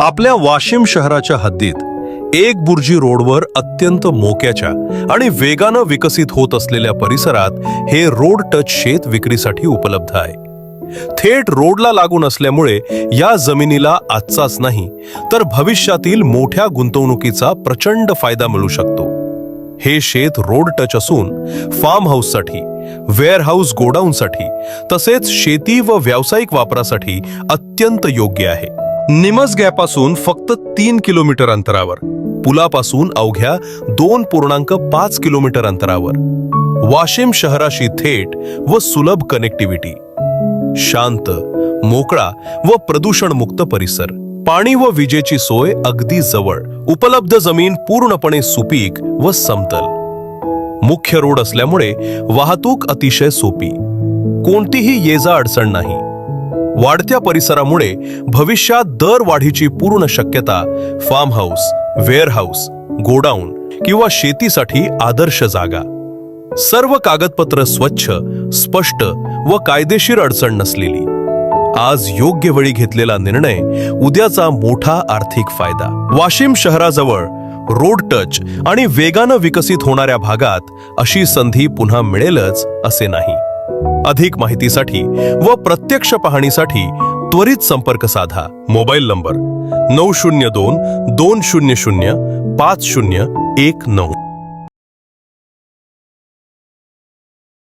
आपल्या वाशिम शहराच्या हद्दीत एक बुर्जी रोडवर अत्यंत मोक्याच्या आणि वेगानं विकसित होत असलेल्या परिसरात हे रोड टच शेत विक्रीसाठी उपलब्ध आहे. थेट रोडला लागून असल्यामुळे या जमिनीला आजचाच नाही तर भविष्यातील मोठ्या गुंतवणुकीचा प्रचंड फायदा मिळू शकतो. हे शेत रोड टच असून फार्म हाऊससाठी वेअरहाऊस गोडाऊनसाठी तसेच शेती व व्यावसायिक वापरासाठी अत्यंत योग्य आहे. निमस गॅपासून फक्त तीन किलोमीटर अंतरावर. पुलापासून अवघ्या दोन पूर्णांक पाच किलोमीटर अंतरावर. वाशिम शहराशी थेट व सुलभ कनेक्टिव्हिटी शांत मोकळा व प्रदूषणमुक्त परिसर. पाणी व विजेची सोय अगदी जवळ. उपलब्ध जमीन पूर्णपणे सुपीक व समतल. मुख्य रोड असल्यामुळे वाहतूक अतिशय सोपी. कोणतीही ये जा अडचण नाही. वाढत्या परिसरामुळे भविष्यात दर वाढीची पूर्ण शक्यता फार्म हाऊस वेअरहाऊस गोडाऊन किंवा शेतीसाठी आदर्श जागा. सर्व कागदपत्र स्वच्छ स्पष्ट व कायदेशीर अडचण नसलेली. आज योग्य वेळी घेतलेला निर्णय उद्याचा मोठा आर्थिक फायदा. वाशिम शहराजवळ रोड टच आणि वेगानं विकसित होणाऱ्या भागात अशी संधी पुन्हा मिळेलच असे नाही. अधिक माहितीसाठी व प्रत्यक्ष पाहणीसाठी त्वरित संपर्क साधा. मोबाईल नंबर नऊ शून्य दोन दोन शून्य शून्य पाच शून्य एक नऊ.